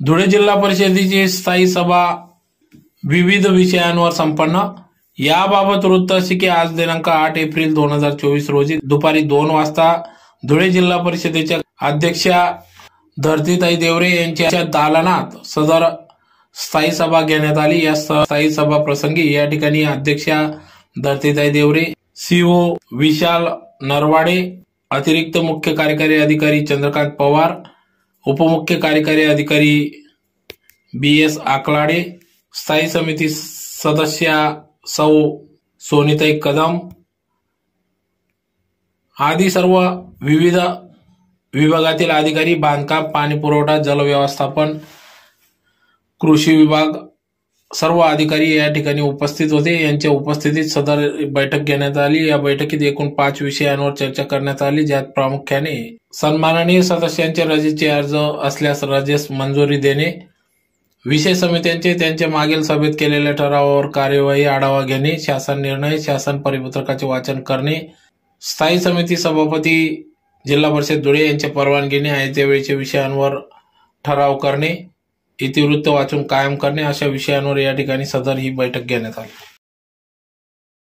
धुळे जिल्हा परिषदेची स्थायी सभा विविध विषयांवर संपन्न. याबाबत वृत्त असे की आज दिनांक आठ एप्रिल दोन हजार चोवीस रोजी दुपारी दोन वाजता धुळे जिल्हा परिषदेच्या अध्यक्षा धरतीताई देवरे यांच्या दालनात सदर स्थायी सभा घेण्यात आली. या स्थायी सभा प्रसंगी या ठिकाणी अध्यक्षा धरतीताई देवरे सीओ विशाल नरवाडे अतिरिक्त मुख्य कार्यकारी अधिकारी चंद्रकांत पवार उपमुख्य कार्यकारी अधिकारी बी एस आकलाडे स्थायी समिती सदस्या सौ सोनिताई कदम आदी सर्व विविध विभागातील अधिकारी बांधकाम पाणी पुरवठा जलव्यवस्थापन कृषी विभाग सर्व अधिकारी या ठिकाणी उपस्थित होते. यांच्या उपस्थितीत सदर बैठक घेण्यात आली. या बैठकीत एकूण पाच विषयांवर चर्चा करण्यात आली ज्यात प्रामुख्याने सन्माननीय सदस्यांचे रजेचे अर्ज असल्यास रजेस मंजुरी देणे विषय समित्यांचे त्यांच्या मागील सभेत केलेल्या ठरावावर कार्यवाही आढावा घेणे शासन निर्णय शासन परिपत्रकाचे वाचन करणे स्थायी समिती सभापती जिल्हा परिषद धुळे यांच्या परवानगीने आयत्या वेळच्या विषयांवर ठराव करणे इतिवृत्त वाचून कायम करणे अशा विषयांवर या ठिकाणी सदर ही बैठक घेण्यात आली.